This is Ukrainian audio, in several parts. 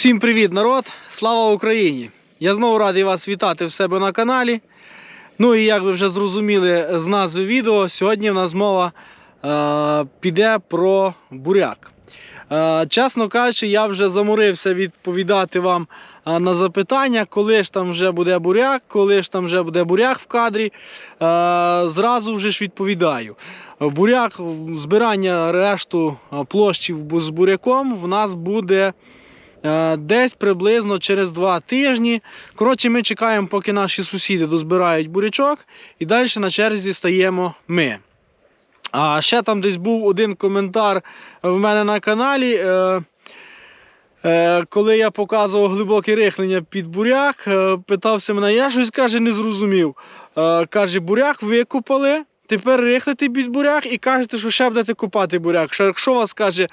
Всім привіт, народ! Слава Україні! Я знову радий вас вітати в себе на каналі. Ну і як ви вже зрозуміли з назви відео, сьогодні в нас мова е, піде про буряк. Е, чесно кажучи, я вже заморився відповідати вам е, на запитання, коли ж там вже буде буряк, коли ж там вже буде буряк в кадрі. Е, зразу вже ж відповідаю. Буряк, збирання решту е, площі з буряком в нас буде. Е, Десь приблизно через два тижні. Коротше, ми чекаємо, поки наші сусіди дозбирають бурячок, і далі на черзі стаємо ми. А ще там десь був один коментар в мене на каналі. Е, е, коли я показував глибоке рихлення під буряк, питався мене, я щось каже, не зрозумів. Каже, буряк викопали. Тепер рихлите під буряк і кажете, що ще будете копати буряк. Що якщо вас каже е,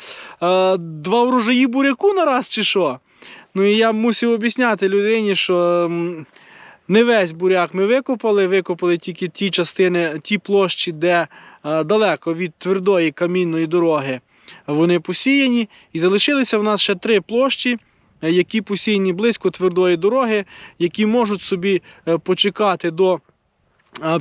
два врожаї буряку на раз чи що? Ну і я мусив об'ясняти людині, що не весь буряк ми викопали, викопали тільки ті частини, ті площі, де е, далеко від твердої камінної дороги вони посіяні. І залишилися в нас ще три площі. е, Які посіяні близько твердої дороги, які можуть собі почекати до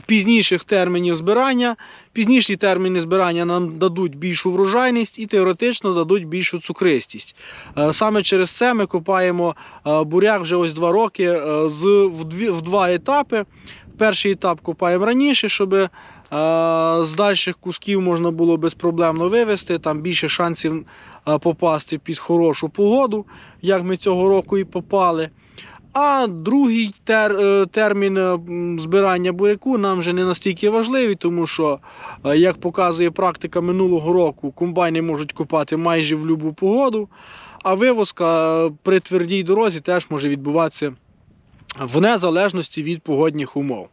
пізніших термінів збирання. Пізніші терміни збирання нам дадуть більшу врожайність і теоретично дадуть більшу цукристість. Е, Саме через це ми копаємо е, буряк вже ось два роки е, в, два етапи. Перший етап копаємо раніше, щоб е, з дальших кусків можна було безпроблемно вивезти, там більше шансів е, попасти під хорошу погоду, як ми цього року і попали. А другий тер, е, термін е, збирання буряку нам вже не настільки важливий, тому що, е, як показує практика минулого року, комбайни можуть копати майже в будь-яку погоду, а вивозка при твердій дорозі теж може відбуватися в незалежності від погодних умов.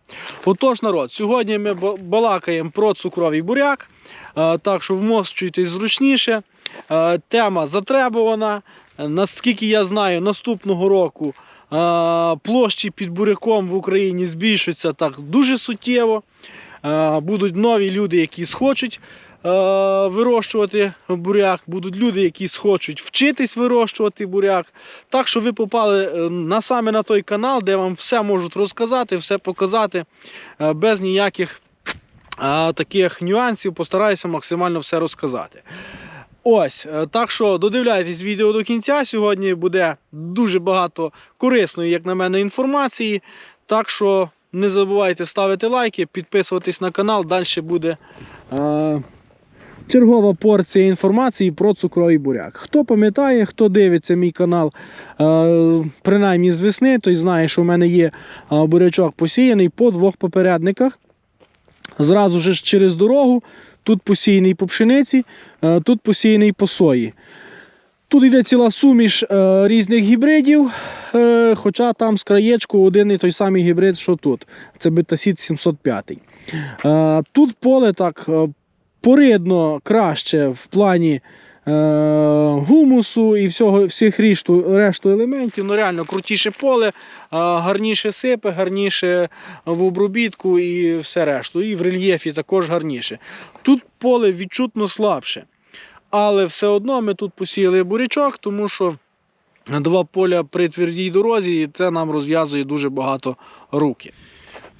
Отож, народ, сьогодні ми балакаємо про цукровий буряк, так що вмощуйтесь зручніше. Тема затребувана. Наскільки я знаю, наступного року площі під буряком в Україні збільшуються так дуже суттєво. Будуть нові люди, які схочуть вирощувати буряк, будуть люди, які схочуть вчитись вирощувати буряк. Так що ви попали е, на саме на той канал, де вам все можуть розказати, все показати е, без ніяких таких нюансів. Постараюся максимально все розказати. Ось, е, так що додивляйтесь відео до кінця. Сьогодні буде дуже багато корисної, як на мене, інформації. Так що не забувайте ставити лайки, підписуватись на канал. Далі буде е, чергова порція інформації про цукровий буряк. Хто пам'ятає, хто дивиться мій канал, е, принаймні з весни, той знає, що в мене є е, бурячок посіяний по двох попередниках. Зразу ж через дорогу. Тут посіяний по пшениці, е, тут посіяний по сої. Тут йде ціла суміш е, різних гібридів, е, хоча там з краєчку один і той самий гібрид, що тут. Це Бетасіт 705. Е, Тут поле так поридно краще в плані гумусу і всього, всіх решту, решту елементів. Ну реально крутіше поле, е, гарніше сипе, гарніше в обробітку і все решту. І в рельєфі також гарніше. Тут поле відчутно слабше. Але все одно ми тут посіяли бурячок, тому що два поля при твердій дорозі, і це нам розв'язує дуже багато руки.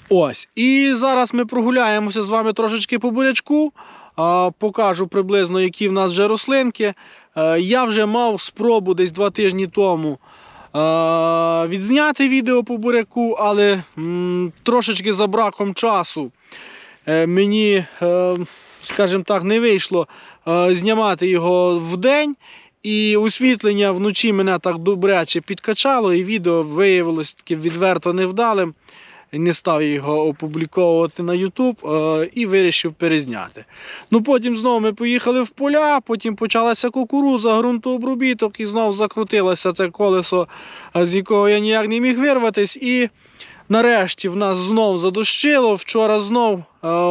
Ось. І зараз ми прогуляємося з вами трошечки по бурячку. Покажу приблизно, які в нас вже рослинки. Е, Я вже мав спробу десь два тижні тому е, відзняти відео по буряку, але трошечки за браком часу е, мені, скажімо так, не вийшло знімати його в день. І освітлення вночі мене так добряче підкачало, і відео виявилось таки відверто невдалим. Не став його опубліковувати на YouTube е, і вирішив перезняти. Ну потім знову ми поїхали в поля, потім почалася кукуруза, ґрунтообробіток, і знову закрутилося це колесо, е, з якого я ніяк не міг вирватись. І нарешті в нас знов задощило. Вчора знов е,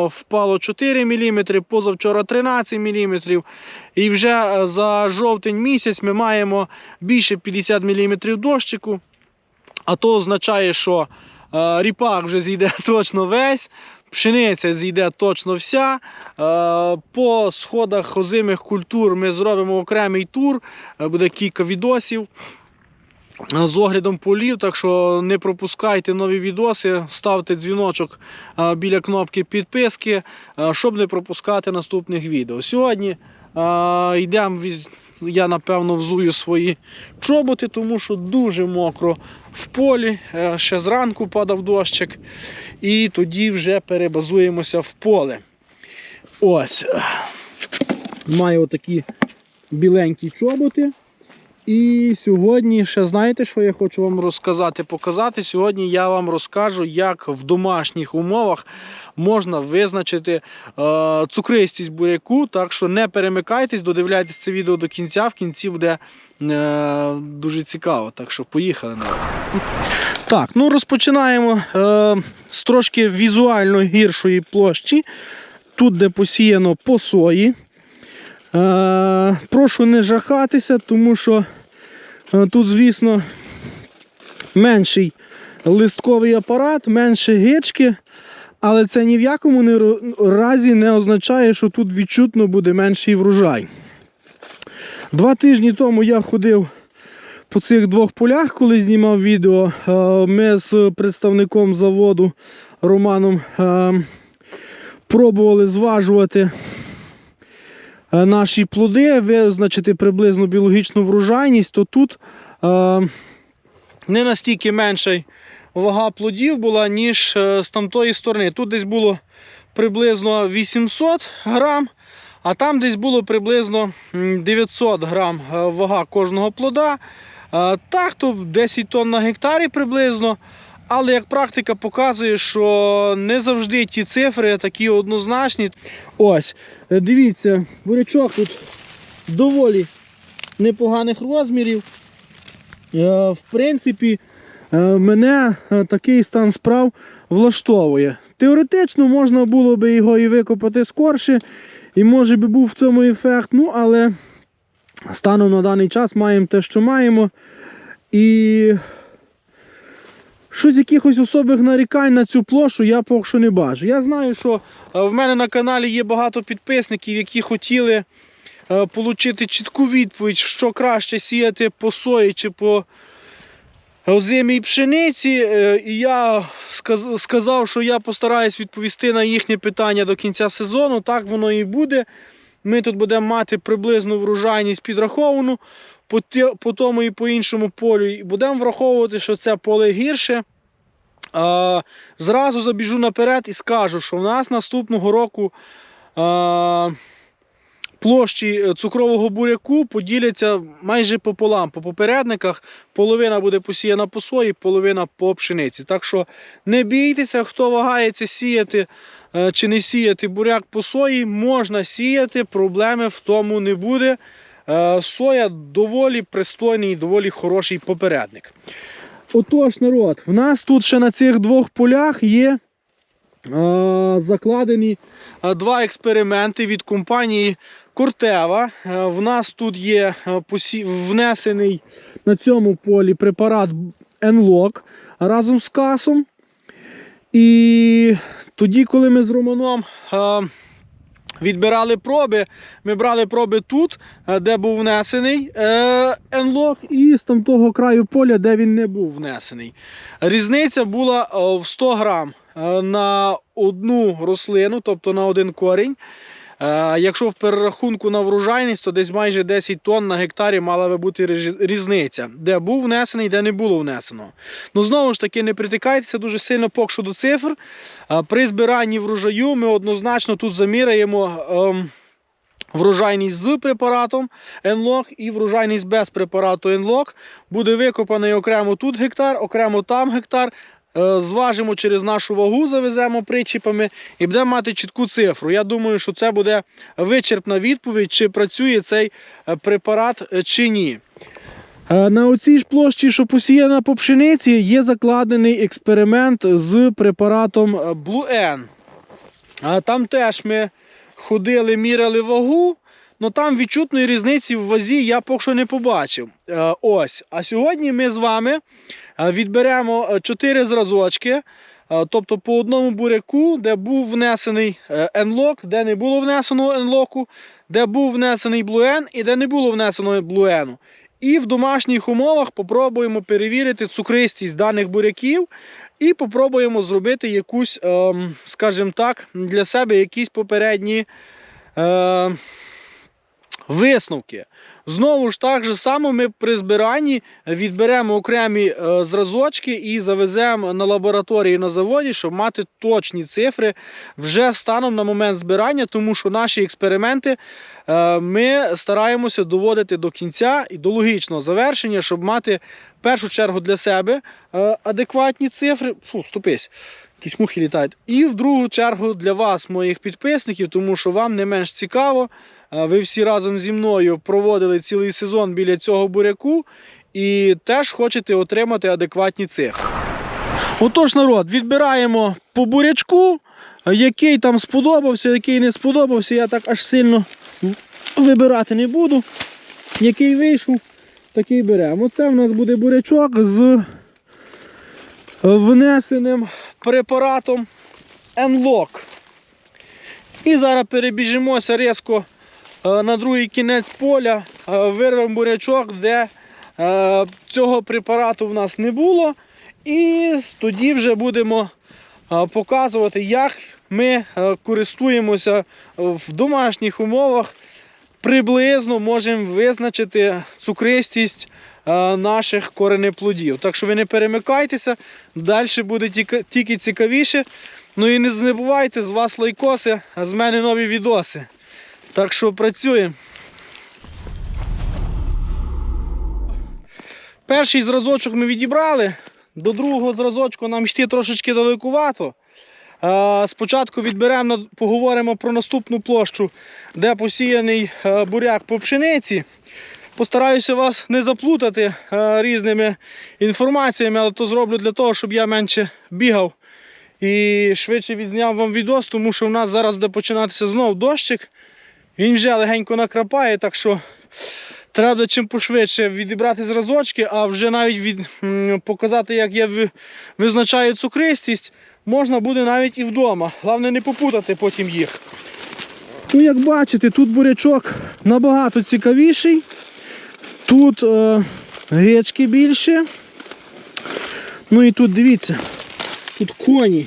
впало 4 мм, позавчора 13 мм. І вже за жовтень місяць ми маємо більше 50 мм дощику. А то означає, що ріпак вже зійде точно весь, пшениця зійде точно вся. Е, по сходах озимих культур ми зробимо окремий тур, е, буде кілька відосів. з оглядом полів, так що не пропускайте нові відоси, ставте дзвіночок біля кнопки підписки, щоб не пропускати наступних відео. Сьогодні йдемо, я напевно взую свої чоботи, тому що дуже мокро в полі. Е, Ще зранку падав дощик, і тоді вже перебазуємося в поле. Ось. Маю отакі біленькі чоботи. І сьогодні ще знаєте, що я хочу вам розказати, показати. Сьогодні я вам розкажу, як в домашніх умовах можна визначити е, цукристість буряку. Так що не перемикайтесь, додивляйтесь це відео до кінця. В кінці буде е, дуже цікаво. Так що поїхали. Так, ну розпочинаємо е, з трошки візуально гіршої площі. Тут, де посіяно по сої. Е, прошу не жахатися, тому що е, тут, звісно, менший листковий апарат, менше гички, але це ні в якому разі не означає, що тут відчутно буде менший врожай. Два тижні тому я ходив по цих двох полях, коли знімав відео. Е, Ми з представником заводу Романом е, пробували зважувати наші плоди, визначити приблизну біологічну врожайність, то тут е, не настільки менша вага плодів була, ніж е, з тамтої сторони. Тут десь було приблизно 800 грам, а там десь було приблизно 900 грам е, вага кожного плода. Е, Так, то 10 тонн на гектарі приблизно. Але як практика показує, що не завжди ті цифри такі однозначні. Ось, е, дивіться, бурячок тут доволі непоганих розмірів. Е, В принципі, е, мене такий стан справ влаштовує. Теоретично можна було би його і викопати скорше, і може би був в цьому ефект. Ну, але станом на даний час маємо те, що маємо. І щось якихось особих нарікань на цю площу я поки що не бачу. Я знаю, що е, в мене на каналі є багато підписників, які хотіли е, отримати чітку відповідь, що краще сіяти по сої чи по озимій пшениці. Е, І я сказав, що я постараюсь відповісти на їхнє питання до кінця сезону. Так воно і буде. Ми тут будемо мати приблизну врожайність підраховану по, тому і по іншому полю. І будемо враховувати, що це поле гірше. А, зразу забіжу наперед і скажу, що в нас наступного року а, площі е, цукрового буряку поділяться майже пополам. По попередниках половина буде посіяна по сої, половина по пшениці. Так що не бійтеся, хто вагається сіяти е, чи не сіяти буряк по сої, можна сіяти, проблеми в тому не буде. Е, Соя доволі пристойний, доволі хороший попередник. Отож, народ, в нас тут ще на цих двох полях є е, закладені е, два експерименти від компанії Кортева. В нас тут є внесений на цьому полі препарат Enlock разом з касом. І тоді, коли ми з Романом відбирали проби, ми брали проби тут, е, де був внесений е, енлок, і з тамтого краю поля, де він не був внесений. Різниця була е, в 100 грам на одну рослину, тобто на один корінь. Е, Якщо в перерахунку на врожайність, то десь майже 10 тонн на гектарі мала би бути різниця, де був внесений, де не було внесено. Ну знову ж таки, не притикайтеся дуже сильно поки що до цифр. Е, При збиранні врожаю ми однозначно тут заміряємо. ем, Врожайність з препаратом Enlock і врожайність без препарату Enlock. Буде викопаний окремо тут гектар, окремо там гектар. Е, Зважимо через нашу вагу, завеземо причіпами і будемо мати чітку цифру. Я думаю, що це буде вичерпна відповідь, чи працює цей е, препарат е, чи ні. На оцій ж площі, що посіяна по пшениці, є закладений експеримент з препаратом Blue N. Там теж ми ходили, міряли вагу, але там відчутної різниці в вазі я поки що не побачив. Е, Ось. А сьогодні ми з вами е, відберемо 4 зразочки. е, Тобто по одному буряку, де був внесений енлок, де не було внесеного енлоку, де був внесений блуен і де не було внесеного блуену. І в домашніх умовах попробуємо перевірити цукристість даних буряків і попробуємо зробити якусь, ем, скажімо так, для себе якісь попередні висновки. Знову ж так же само ми при збиранні відберемо окремі е, зразочки і завеземо на лабораторії на заводі, щоб мати точні цифри вже станом на момент збирання, тому що наші експерименти е, ми стараємося доводити до кінця і до логічного завершення, щоб мати в першу чергу для себе е, адекватні цифри. Фу, ступись. Якісь мухи літають. І в другу чергу для вас, моїх підписників, тому що вам не менш цікаво. Ви всі разом зі мною проводили цілий сезон біля цього буряку і теж хочете отримати адекватні цифри. Отож, народ, відбираємо по бурячку, який там сподобався, який не сподобався, я так аж сильно вибирати не буду. Який вийшов, такий беремо. Оце в нас буде бурячок з внесеним препаратом Enlock. І зараз перебіжимося різко на другий кінець поля, е, вирвемо бурячок, де е, цього препарату в нас не було. І тоді вже будемо е, показувати, як ми е, користуємося в домашніх умовах. Приблизно можемо визначити цукристість е, наших коренеплодів. Так що ви не перемикайтеся, далі буде тільки цікавіше. Ну і не забувайте, з вас лайкоси, а з мене нові відоси. Так що працюємо. Перший зразочок ми відібрали. До другого зразочку нам йти трошечки далекувато. Спочатку відберемо, поговоримо про наступну площу, де посіяний е, буряк по пшениці. Постараюся вас не заплутати е, різними інформаціями, але то зроблю для того, щоб я менше бігав і швидше відзняв вам відос, тому що в нас зараз буде починатися знов дощик. Він вже легенько накрапає, так що треба чим пошвидше відібрати зразочки, а вже навіть від, показати, як я ви- визначаю цукристість, можна буде навіть і вдома. Головне не попутати потім їх. Ну, як бачите, тут бурячок набагато цікавіший. Тут е, гречки більше. Ну і тут дивіться, тут коні.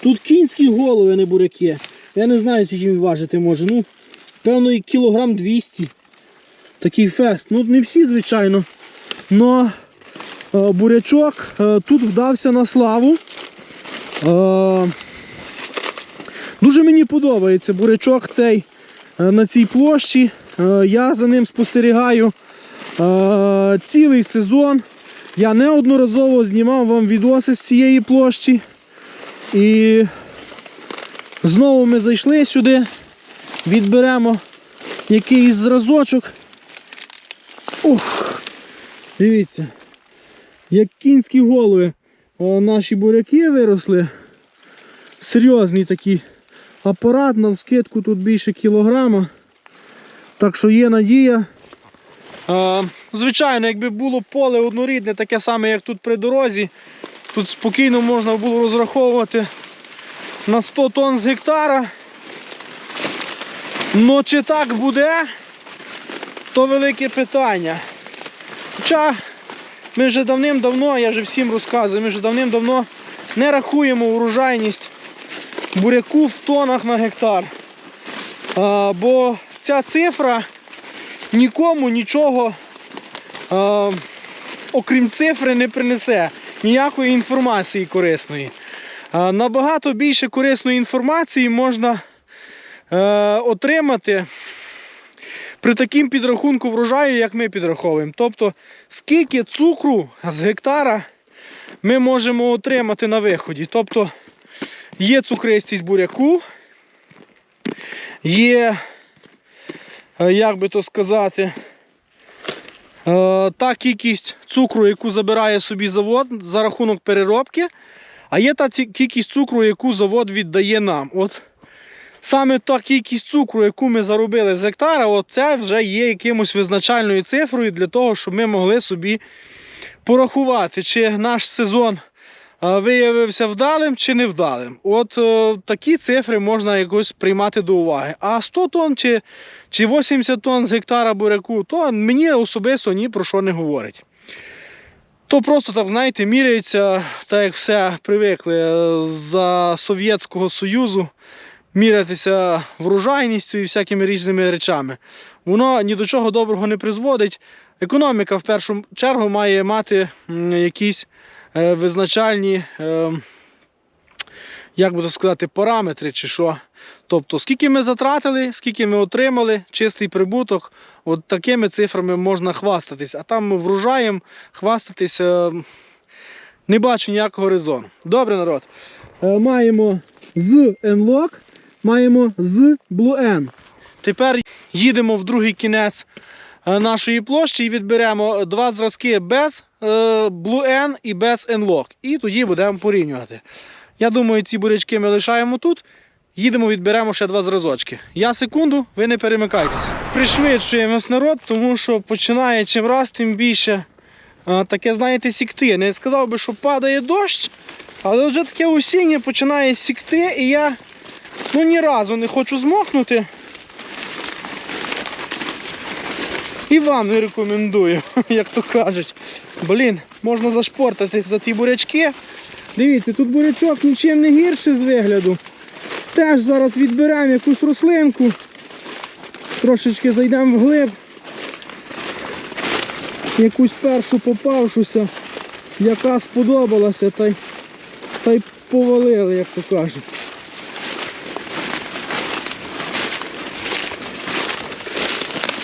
Тут кінські голови, не буряки. Я не знаю, скільки він важити може. Ну, певно, і кілограм 200. Такий фест. Ну, не всі, звичайно. Но е, бурячок е, тут вдався на славу. Е, дуже мені подобається бурячок цей на цій площі. Я за ним спостерігаю цілий сезон. Я неодноразово знімав вам відоси з цієї площі. І знову ми зайшли сюди, відберемо якийсь зразочок. Ух, дивіться, як кінські голови е, наші буряки виросли. Серйозний такий апарат, на скидку тут більше кілограма. Так що є надія. Е, звичайно, якби було поле однорідне, таке саме, як тут при дорозі, тут спокійно можна було розраховувати на 100 тонн з гектара. Ну чи так буде, то велике питання. Хоча ми вже давним-давно, я вже всім розказую, ми вже давним-давно не рахуємо урожайність буряку в тонах на гектар. А, бо ця цифра нікому нічого, а, окрім цифри, не принесе ніякої інформації корисної. А, набагато більше корисної інформації можна отримати при таким підрахунку врожаю, як ми підраховуємо. Тобто, скільки цукру з гектара ми можемо отримати на виході. Тобто є цукристість буряку, є, е, як би то сказати, е, та кількість цукру, яку забирає собі завод за рахунок переробки, а є та кількість цукру, яку завод віддає нам. От саме та кількість цукру, яку ми заробили з гектара, це вже є якимось визначальною цифрою для того, щоб ми могли собі порахувати, чи наш сезон е, виявився вдалим чи невдалим. От е, такі цифри можна якось приймати до уваги. А 100 тонн чи, чи 80 тонн з гектара буряку, то мені особисто ні про що не говорить. То просто так, знаєте, міряється, так як все привикли е, за Совєтського Союзу, мірятися врожайністю і всякими різними речами. Воно ні до чого доброго не призводить. Економіка в першу чергу має мати якісь е, визначальні, е, як би сказати, параметри чи що. Тобто, скільки ми затратили, скільки ми отримали, чистий прибуток, от такими цифрами можна хвастатись. А там врожаєм хвастатись е, не бачу ніякого резону. Добре, народ. Маємо з N-Lock, маємо з N. Тепер їдемо в другий кінець е, нашої площі і відберемо два зразки без е, Blue N і без N-Lock. І тоді будемо порівнювати. Я думаю, ці бурячки ми лишаємо тут. Їдемо, відберемо ще два зразочки. Я секунду, ви не перемикайтеся. Пришвидшуємось народ, тому що починає чим раз, тим більше е, таке, знаєте, сікти. Не сказав би, що падає дощ, але вже таке осіннє починає сікти, і я ну, ні разу не хочу змокнути. І вам не рекомендую, як то кажуть. Блін, можна зашпортатись за ті бурячки. Дивіться, тут бурячок нічим не гірше з вигляду. Теж зараз відберемо якусь рослинку. Трошечки зайдемо вглиб. Якусь першу попавшуся, яка сподобалася, та й, та й повалили, як то кажуть.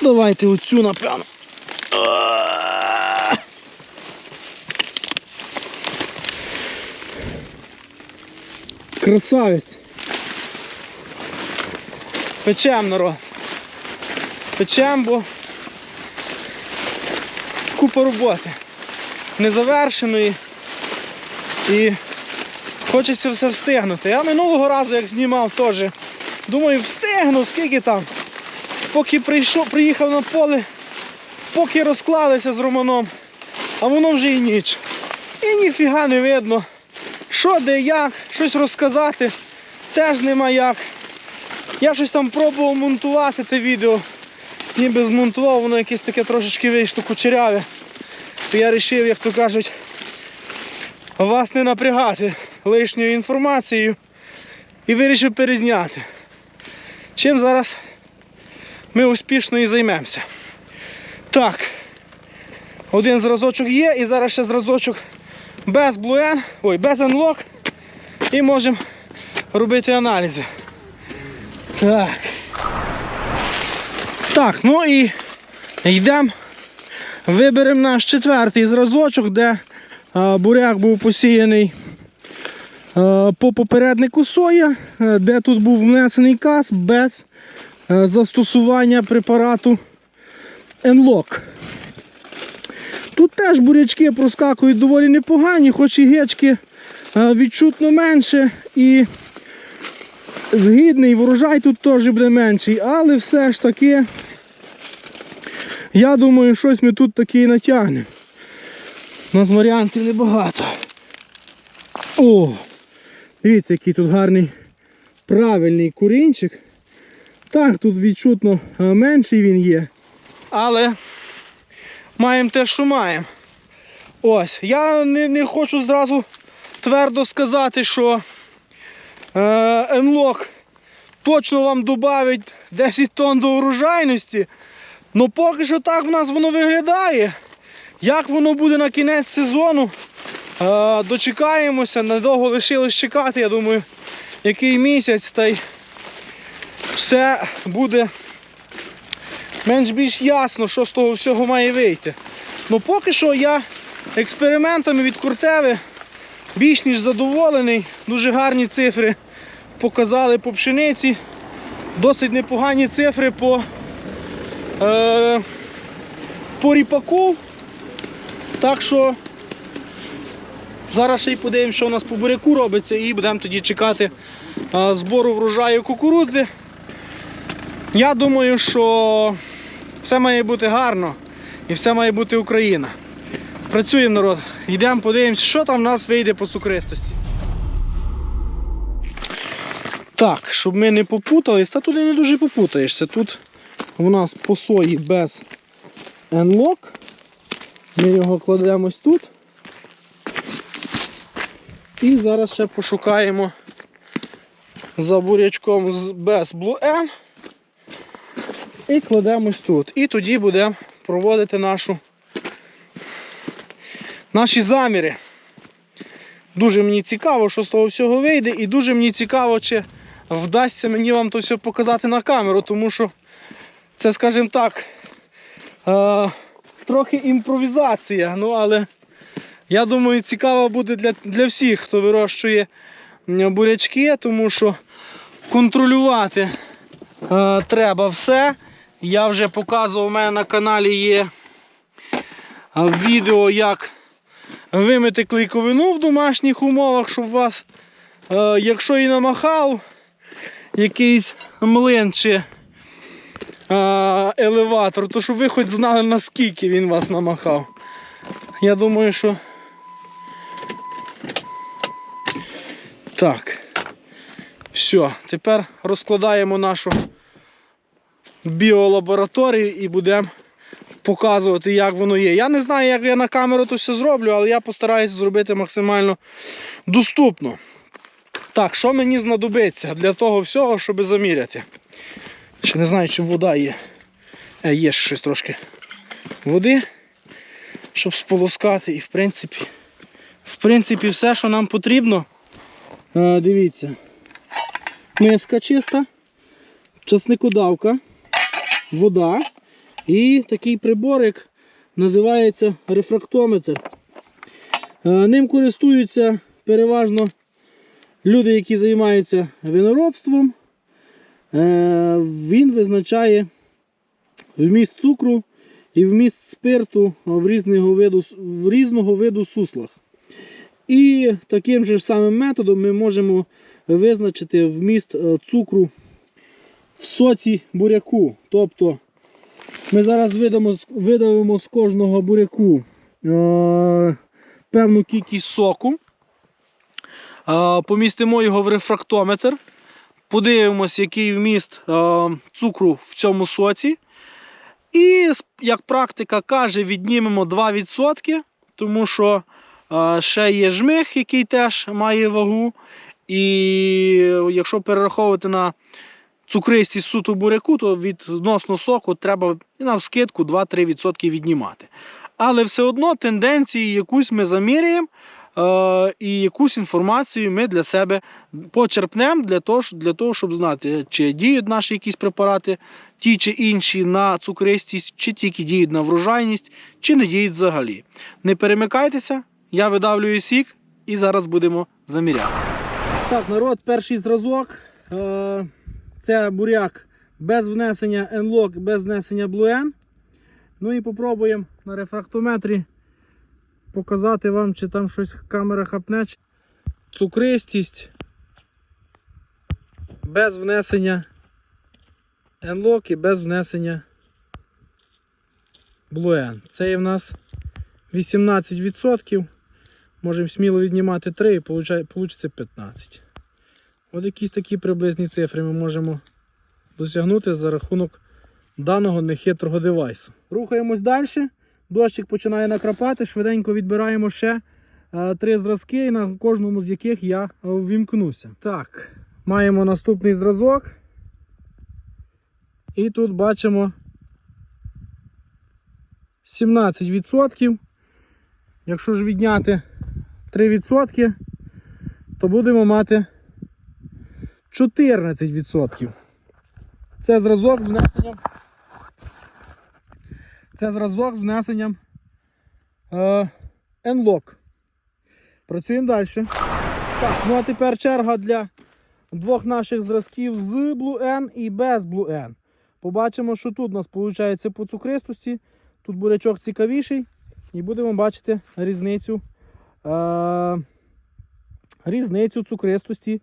Давайте оцю напевно. Красавець. Печем, народ. Печем, бо купа роботи. Незавершеної. І хочеться все встигнути. Я минулого разу, як знімав, теж думаю, встигну, скільки там. Поки прийшов, приїхав на поле, поки розклалися з Романом, а воно вже і ніч. І ніфіга не видно. Що де як, щось розказати, теж нема як. Я щось там пробував монтувати те відео. Ніби змонтував, воно якесь таке трошечки вийшло кучеряве. То я вирішив, як то кажуть, вас не напрягати лишньою інформацією і вирішив перезняти. Чим зараз ми успішно і займемося. Так, один зразочок є і зараз ще зразочок без N, ой, без Unlock і можемо робити аналізи. Так. Так, ну і йдемо. Виберемо наш четвертий зразочок, де а, буряк був посіяний а, по попереднику соя, де тут був внесений кас без застосування препарату Enlock. Тут теж бурячки проскакують доволі непогані, хоч і гечки відчутно менше і згідний врожай тут теж буде менший, але все ж таки, я думаю, щось ми тут таки і натягнемо. У нас варіантів небагато. О! Дивіться, який тут гарний правильний курінчик. Так, тут відчутно менший він є. Але маємо те, що маємо. Ось, я не, не хочу зразу твердо сказати, що е, Енлок точно вам додавить 10 тонн до урожайності. Ну поки що так в нас воно виглядає. Як воно буде на кінець сезону, е, дочекаємося, недовго лишилось чекати, я думаю, який місяць, та й все буде менш-більш ясно, що з того всього має вийти. Ну поки що я експериментами від Куртеви більш ніж задоволений. Дуже гарні цифри показали по пшениці. Досить непогані цифри по, е, по ріпаку. Так що зараз ще й подивимося, що у нас по буряку робиться, і будемо тоді чекати е, збору врожаю кукурудзи. Я думаю, що все має бути гарно і все має бути Україна. Працюємо народ. Йдемо подивимось, що там в нас вийде по цукристості. Так, щоб ми не попутались, та туди не дуже попутаєшся. Тут у нас по сої без енлок. Ми його кладемо ось тут. І зараз ще пошукаємо за бурячком без Blue N. І кладемо ось тут. І тоді будемо проводити нашу, наші заміри. Дуже мені цікаво, що з того всього вийде, і дуже мені цікаво, чи вдасться мені вам то все показати на камеру, тому що це, скажімо так, е, трохи імпровізація. Ну, але я думаю, цікаво буде для, для всіх, хто вирощує бурячки, тому що контролювати е, треба все. Я вже показував, у мене на каналі є відео, як вимити клейковину в домашніх умовах, щоб вас, е, якщо і намахав якийсь млин чи е, елеватор, то щоб ви хоч знали наскільки він вас намахав. Я думаю, що так. Все, тепер розкладаємо нашу біолабораторію і будемо показувати, як воно є. Я не знаю, як я на камеру то все зроблю, але я постараюся зробити максимально доступно. Так, що мені знадобиться для того всього, щоб заміряти? Ще не знаю, чи вода є. Е, є щось трошки води, щоб сполоскати. І в принципі, в принципі, все, що нам потрібно. Е, дивіться. Миска чиста, часникодавка, вода і такий приборик називається рефрактометр. Е, Ним користуються переважно люди, які займаються виноробством. Е, Він визначає вміст цукру і вміст спирту в різного виду, в різного виду суслах. І таким же самим методом ми можемо визначити вміст е, цукру в соці буряку. Тобто ми зараз видамо, видавимо з кожного буряку е, певну кількість соку, е, помістимо його в рефрактометр, подивимось, який вміст е, цукру в цьому соці. І, як практика каже, віднімемо 2%, тому що е, ще є жмих, який теж має вагу. І якщо перераховувати на цукристість суто буряку, то відносно соку треба на вскидку 2-3% віднімати. Але все одно тенденцію якусь ми заміряємо е, і якусь інформацію ми для себе почерпнемо для того, для того, щоб знати, чи діють наші якісь препарати, ті чи інші на цукристість, чи тільки діють на врожайність, чи не діють взагалі. Не перемикайтеся, я видавлюю сік і зараз будемо заміряти. Так, народ, перший зразок. Е, Це буряк без внесення N-Lock, без внесення N. Ну і попробуємо на рефрактометрі показати вам, чи там щось камера хапне. Цукристість без внесення N-Lock і без внесення Blue N. Це в нас 18%. Можемо сміло віднімати 3 і вийде 15. От якісь такі приблизні цифри ми можемо досягнути за рахунок даного нехитрого девайсу. Рухаємось далі. Дощик починає накрапати, швиденько відбираємо ще е, три зразки, на кожному з яких я ввімкнуся. Так, маємо наступний зразок. І тут бачимо 17%. Якщо ж відняти 3%, то будемо мати 14%. Це зразок з внесенням. Це зразок з внесенням е, N-Lock. Працюємо далі. Так, ну а тепер черга для двох наших зразків з Blue N і без Blue N. Побачимо, що тут у нас виходить по цукристості. Тут бурячок цікавіший. І будемо бачити різницю, е, різницю цукристості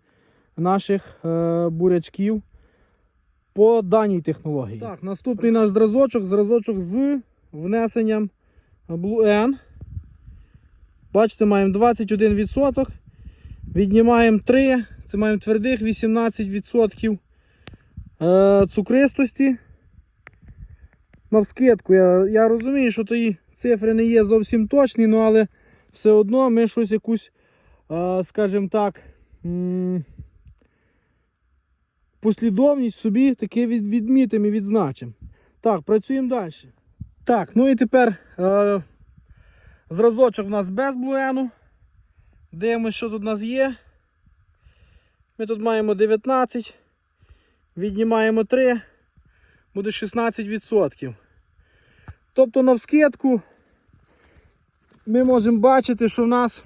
наших е, бурячків по даній технології. Так, наступний наш зразочок, зразочок з внесенням Blue N. Бачите, маємо 21%. Віднімаємо 3, це маємо твердих 18% е, цукристості. Навскидку, я, я розумію, що тої цифри не є зовсім точні, ну, але все одно ми щось якусь, е, скажімо так, послідовність собі таки від, відмітимо і відзначимо. Так, працюємо далі. Так, ну і тепер е, зразочок у нас без блуену. Дивимось, що тут у нас є. Ми тут маємо 19, віднімаємо 3, буде 16%. Тобто на вскидку ми можемо бачити, що в нас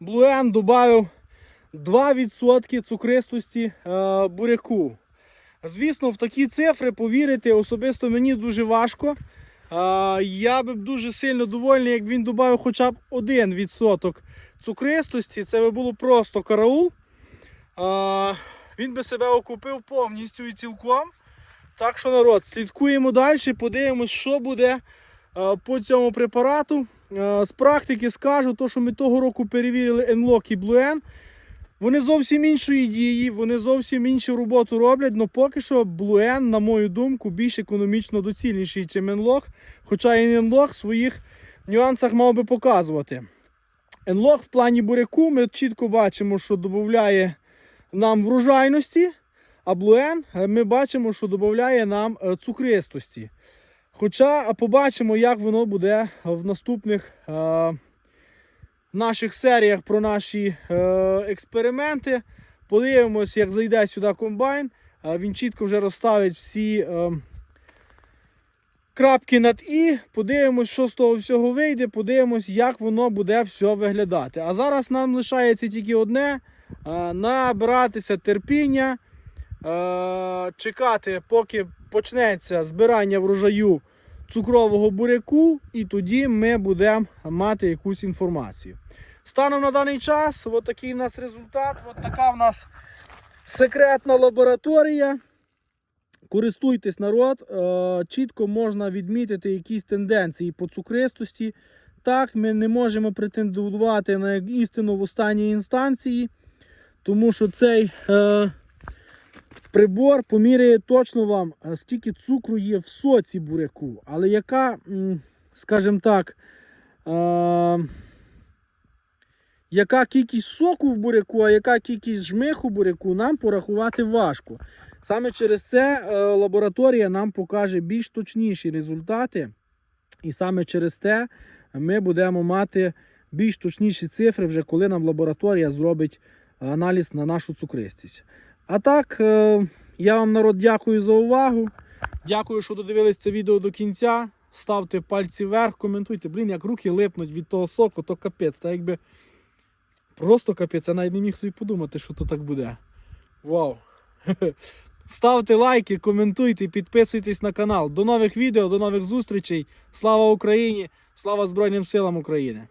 блуен додав 2% цукристості е, буряку. Звісно, в такі цифри повірити особисто мені дуже важко. Е, я би дуже сильно довольний, як він додав хоча б 1% цукристості. Це би було просто караул. Е, він би себе окупив повністю і цілком. Так що, народ, слідкуємо далі, подивимось, що буде по цьому препарату. З практики скажу, то, що ми того року перевірили Enlock і Bluen. Вони зовсім іншої дії, вони зовсім іншу роботу роблять, але поки що Bluen, на мою думку, більш економічно доцільніший, ніж Enlock. Хоча і Enlock в своїх нюансах мав би показувати. Enlock в плані буряку ми чітко бачимо, що додає нам врожайності, а Bluen е, ми бачимо, що додає нам е, цукристості. Хоча побачимо, як воно буде в наступних е, наших серіях про наші е, експерименти. Подивимось, як зайде сюди комбайн. Е, він чітко вже розставить всі е, крапки над І. Подивимось, що з того всього вийде. Подивимось, як воно буде все виглядати. А зараз нам лишається тільки одне: е, набиратися терпіння, е, чекати, поки почнеться збирання врожаю цукрового буряку, і тоді ми будемо мати якусь інформацію. Станом на даний час, от такий у нас результат, от така в нас секретна лабораторія. Користуйтесь народ, е, чітко можна відмітити якісь тенденції по цукристості. Так, ми не можемо претендувати на істину в останній інстанції, тому що цей е, прибор поміряє точно вам, е, скільки цукру є в соці буряку. Але яка, скажімо так, е, яка кількість соку в буряку, а яка кількість жмиху в буряку, нам порахувати важко. Саме через це е, лабораторія нам покаже більш точніші результати. І саме через те ми будемо мати більш точніші цифри, вже коли нам лабораторія зробить аналіз на нашу цукристість. А так, е, я вам народ дякую за увагу. Дякую, що додивились це відео до кінця. Ставте пальці вверх, коментуйте. Блін, як руки липнуть від того соку, то капець. Та якби просто капець, я навіть не міг собі подумати, що то так буде. Вау! Ставте лайки, коментуйте, підписуйтесь на канал. До нових відео, до нових зустрічей. Слава Україні! Слава Збройним силам України!